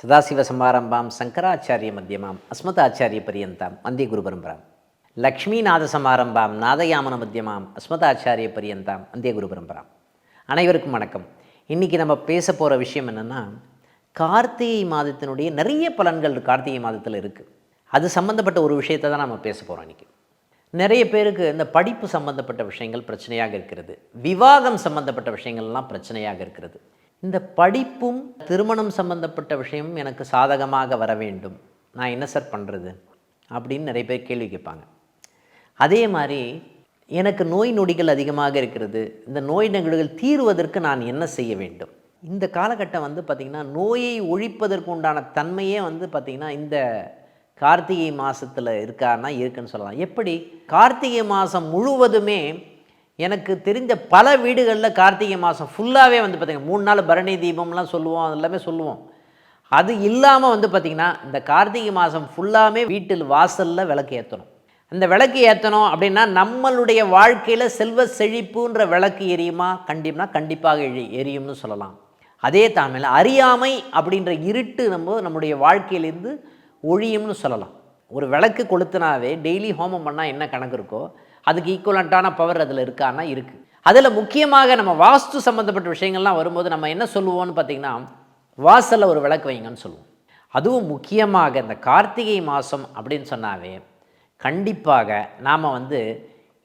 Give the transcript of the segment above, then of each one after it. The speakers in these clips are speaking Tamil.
சதாசிவசமாரம்பாம் சங்கராச்சாரிய மத்தியமாம் அஸ்மதாச்சாரிய பரியந்தாம் வந்தே குரு பரம்பராம். லக்ஷ்மிநாத சமாரம்பாம் நாதயாமன மத்தியமாம் அஸ்மதாச்சாரிய பரியந்தாம் வந்தே குரு பரம்பராம். அனைவருக்கும் வணக்கம். இன்றைக்கி நம்ம பேச போகிற விஷயம் என்னென்னா கார்த்திகை மாதத்தினுடைய நிறைய பலன்கள் கார்த்திகை மாதத்தில் இருக்குது அது சம்மந்தப்பட்ட ஒரு விஷயத்தை தான் நம்ம பேச போகிறோம் இன்றைக்கி நிறைய பேருக்கு இந்த படிப்பு சம்மந்தப்பட்ட விஷயங்கள் பிரச்சனையாக இருக்கிறது. விவாகம் சம்மந்தப்பட்ட விஷயங்கள்லாம் பிரச்சனையாக இருக்கிறது. இந்த படிப்பும் திருமணம் சம்பந்தப்பட்ட விஷயமும் எனக்கு சாதகமாக வர வேண்டும். நான் என்ன சார் பண்ணுறது அப்படின்னு நிறைய பேர் கேள்வி கேட்பாங்க. அதே மாதிரி எனக்கு நோய் நொடிகள் அதிகமாக இருக்கிறது. இந்த நோய் நொடிகள் தீர்வதற்கு நான் என்ன செய்ய வேண்டும்? இந்த காலகட்டம் வந்து பார்த்திங்கன்னா நோயை ஒழிப்பதற்கு உண்டான தன்மையே வந்து பார்த்திங்கன்னா இந்த கார்த்திகை மாதத்தில் இருக்கான்னா இருக்குன்னு சொல்லலாம். எப்படி? கார்த்திகை மாதம் முழுவதுமே எனக்கு தெரிஞ்ச பல வீடுகளில் கார்த்திகை மாதம் ஃபுல்லாகவே வந்து பார்த்திங்கன்னா மூணு நாள் பரணி தீபம்லாம் சொல்லுவோம் அது எல்லாமே சொல்லுவோம். அது இல்லாமல் வந்து பார்த்திங்கன்னா இந்த கார்த்திகை மாதம் ஃபுல்லாமே வீட்டில் வாசலில் விளக்கு ஏற்றணும் அந்த விளக்கு ஏற்றணும் அப்படின்னா நம்மளுடைய வாழ்க்கையில் செல்வ செழிப்புன்ற விளக்கு எரியுமா? கண்டிப்பா கண்டிப்பாக எரி எரியும்னு சொல்லலாம். அதே தாமில் அறியாமை அப்படின்ற இருட்டு நம்ம நம்முடைய வாழ்க்கையிலேருந்து ஒழியும்னு சொல்லலாம். ஒரு விளக்கு கொளுத்துனாவே டெய்லி ஹோமம் பண்ணால் என்ன கணக்கு இருக்கோ அதுக்கு ஈக்குவலண்ட்டான பவர் அதில் இருக்கான்னா இருக்குது அதில் முக்கியமாக நம்ம வாஸ்து சம்மந்தப்பட்ட விஷயங்கள்லாம் வரும்போது நம்ம என்ன சொல்லுவோம்னு பார்த்திங்கன்னா வாசலில் ஒரு விளக்கு வைங்கன்னு சொல்லுவோம். அதுவும் முக்கியமாக இந்த கார்த்திகை மாதம் அப்படின்னு சொன்னாவே கண்டிப்பாக நாம் வந்து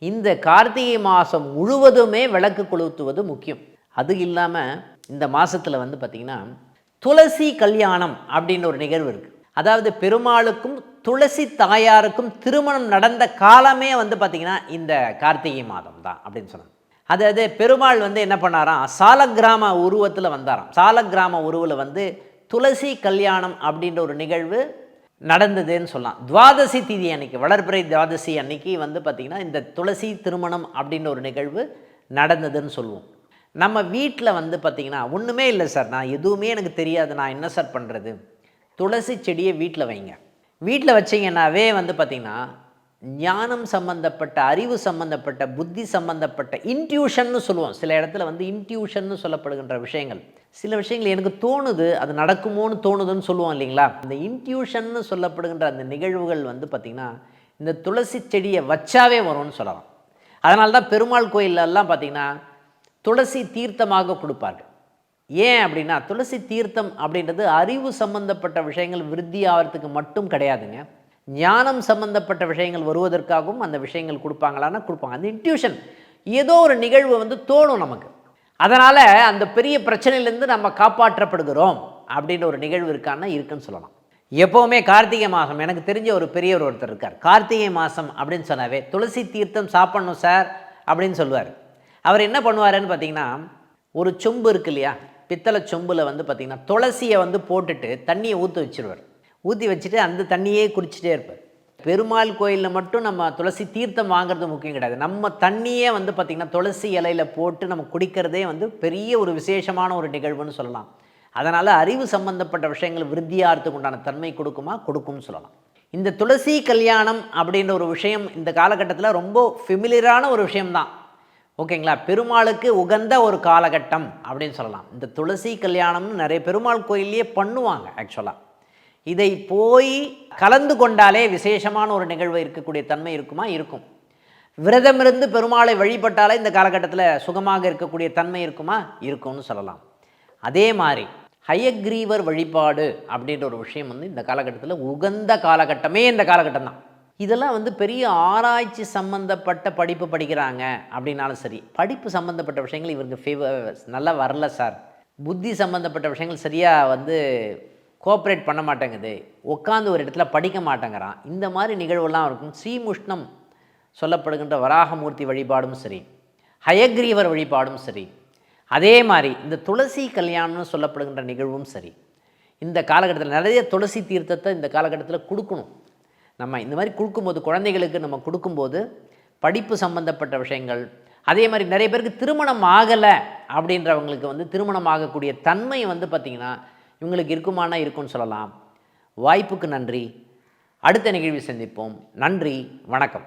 இந்த கார்த்திகை மாதம் முழுவதுமே விளக்கு கொளுத்துவது முக்கியம். அது இல்லாமல் இந்த மாதத்தில் வந்து பார்த்திங்கன்னா துளசி கல்யாணம் அப்படின்னு ஒரு நிகழ்வு இருக்குது அதாவது பெருமாளுக்கும் துளசி தாயாருக்கும் திருமணம் நடந்த காலமே வந்து பார்த்திங்கன்னா இந்த கார்த்திகை மாதம் தான் அப்படின்னு சொன்னாங்க. அதாவது பெருமாள் வந்து என்ன பண்ணாராம்? சாலக்கிராம உருவத்தில் வந்தாராம். சாலக்கிராம உருவில் வந்து துளசி கல்யாணம் அப்படின்ற ஒரு நிகழ்வு நடந்ததுன்னு சொல்லலாம் துவாதசி தீதி அன்னைக்கு வளர்பிறை துவாதசி அன்னைக்கு வந்து பார்த்திங்கன்னா இந்த துளசி திருமணம் அப்படின்ற ஒரு நிகழ்வு நடந்ததுன்னு சொல்லுவோம். நம்ம வீட்டில் வந்து பார்த்திங்கன்னா ஒன்றுமே இல்லை சார். நான் எதுவுமே எனக்கு தெரியாது. நான் என்ன சார் பண்ணுறது துளசி செடியை வீட்டில் வைங்க. வீட்டில் வச்சிங்கன்னாவே வந்து பார்த்திங்கன்னா ஞானம் சம்மந்தப்பட்ட அறிவு சம்மந்தப்பட்ட புத்தி சம்மந்தப்பட்ட இன்ட்யூஷன்னு சொல்லுவோம். சில இடத்துல வந்து இன்ட்யூஷன்னு சொல்லப்படுகின்ற விஷயங்கள். சில விஷயங்கள் எனக்கு தோணுது அது நடக்குமோன்னு தோணுதுன்னு சொல்லுவோம் இல்லைங்களா? இந்த இன்ட்யூஷன்னு சொல்லப்படுகின்ற அந்த நிகழ்வுகள் வந்து பார்த்திங்கன்னா இந்த துளசி செடியை வச்சாவே வரும்னு சொல்லலாம். அதனால தான் பெருமாள் கோயிலெல்லாம் பார்த்திங்கன்னா துளசி தீர்த்தமாக கொடுப்பார்கள். ஏன் அப்படின்னா துளசி தீர்த்தம் அப்படின்றது அறிவு சம்பந்தப்பட்ட விஷயங்கள் விருத்தி ஆகிறதுக்கு மட்டும் கிடையாதுங்க. ஞானம் சம்பந்தப்பட்ட விஷயங்கள் வருவதற்காகவும் அந்த விஷயங்கள் கொடுப்பாங்களான்னா கொடுப்பாங்க. அந்த இன்ட்யூஷன் ஏதோ ஒரு நிகழ்வு வந்து தோணும் நமக்கு. அதனால் அந்த பெரிய பிரச்சனையிலேருந்து நம்ம காப்பாற்றப்படுகிறோம் அப்படின்ற ஒரு நிகழ்வு இருக்கான்னா இருக்குன்னு சொல்லலாம். எப்போவுமே கார்த்திகை மாதம் எனக்கு தெரிஞ்ச ஒரு பெரியவர் ஒருத்தர் இருக்கார். கார்த்திகை மாதம் அப்படின்னு சொன்னாவே துளசி தீர்த்தம் சாப்பிட்ணும் சார் அப்படின்னு சொல்லுவார். அவர் என்ன பண்ணுவாருன்னு பார்த்தீங்கன்னா ஒரு சொம்பு இருக்கு இல்லையா? பித்தளை சொம்பில் வந்து பார்த்திங்கன்னா துளசியை வந்து போட்டுட்டு தண்ணியை ஊற்றி வச்சுருவார். ஊற்றி வச்சுட்டு அந்த தண்ணியே குடிச்சிட்டே இருப்பார். பெருமாள் கோயிலில் மட்டும் நம்ம துளசி தீர்த்தம் வாங்குறது முக்கியம் கிடையாது. நம்ம தண்ணியே வந்து பார்த்திங்கன்னா துளசி இலையில் போட்டு நம்ம குடிக்கிறதே வந்து பெரிய ஒரு விசேஷமான ஒரு நிகழ்வுன்னு சொல்லலாம். அதனால் அறிவு சம்பந்தப்பட்ட விஷயங்கள் விருத்தியாகிறதுக்கு உண்டான தன்மை கொடுக்குமா? கொடுக்கும்னு சொல்லலாம். இந்த துளசி கல்யாணம் அப்படின்ற ஒரு விஷயம் இந்த காலகட்டத்தில் ரொம்ப ஃபெமிலியரான ஒரு விஷயம்தான். ஓகேங்களா? பெருமாளுக்கு உகந்த ஒரு காலகட்டம் அப்படின்னு சொல்லலாம். இந்த துளசி கல்யாணம்னு நிறைய பெருமாள் கோயிலையே பண்ணுவாங்க ஆக்சுவலாக இதை போய் கலந்து கொண்டாலே விசேஷமான ஒரு நிகழ்வு இருக்கக்கூடிய தன்மை இருக்குமா? இருக்கும். விரதமிருந்து பெருமாளை வழிபட்டாலே இந்த காலகட்டத்தில் சுகமாக இருக்கக்கூடிய தன்மை இருக்குமா? இருக்கும்னு சொல்லலாம். அதே மாதிரி ஹயக்ரீவர் வழிபாடு அப்படின்ற ஒரு விஷயம் வந்து இந்த காலகட்டத்தில் உகந்த காலகட்டமே இந்த காலகட்டம் தான். இதெல்லாம் வந்து பெரிய ஆராய்ச்சி சம்மந்தப்பட்ட படிப்பு படிக்கிறாங்க அப்படின்னாலும் சரி. படிப்பு சம்மந்தப்பட்ட விஷயங்கள் இவருக்கு ஃபேவர் நல்லா வரல சார் புத்தி சம்மந்தப்பட்ட விஷயங்கள் சரியாக வந்து கோஆப்ரேட் பண்ண மாட்டேங்குது. உட்காந்து ஒரு இடத்துல படிக்க மாட்டேங்கிறான். இந்த மாதிரி நிகழ்வுலாம் இருக்கும். ஸ்ரீமுஷ்ணம் சொல்லப்படுகின்ற வராகமூர்த்தி வழிபாடும் சரி. ஹயக்ரீவர் வழிபாடும் சரி. அதே மாதிரி இந்த துளசி கல்யாணம்னு சொல்லப்படுகின்ற நிகழ்வும் சரி. இந்த காலகட்டத்தில் நிறைய துளசி தீர்த்தத்தை இந்த காலகட்டத்தில் கொடுக்கணும். நம்ம இந்த மாதிரி கொடுக்கும்போது குழந்தைகளுக்கு நம்ம கொடுக்கும்போது படிப்பு சம்பந்தப்பட்ட விஷயங்கள் அதே மாதிரி நிறைய பேருக்கு திருமணம் ஆகலை அப்படின்றவங்களுக்கு வந்து திருமணம் ஆகக்கூடிய தன்மை வந்து பார்த்திங்கன்னா இவங்களுக்கு இருக்குமானா இருக்கும்னு சொல்லலாம். வாய்ப்புக்கு நன்றி. அடுத்த நிகழ்வில் சந்திப்போம். நன்றி. வணக்கம்.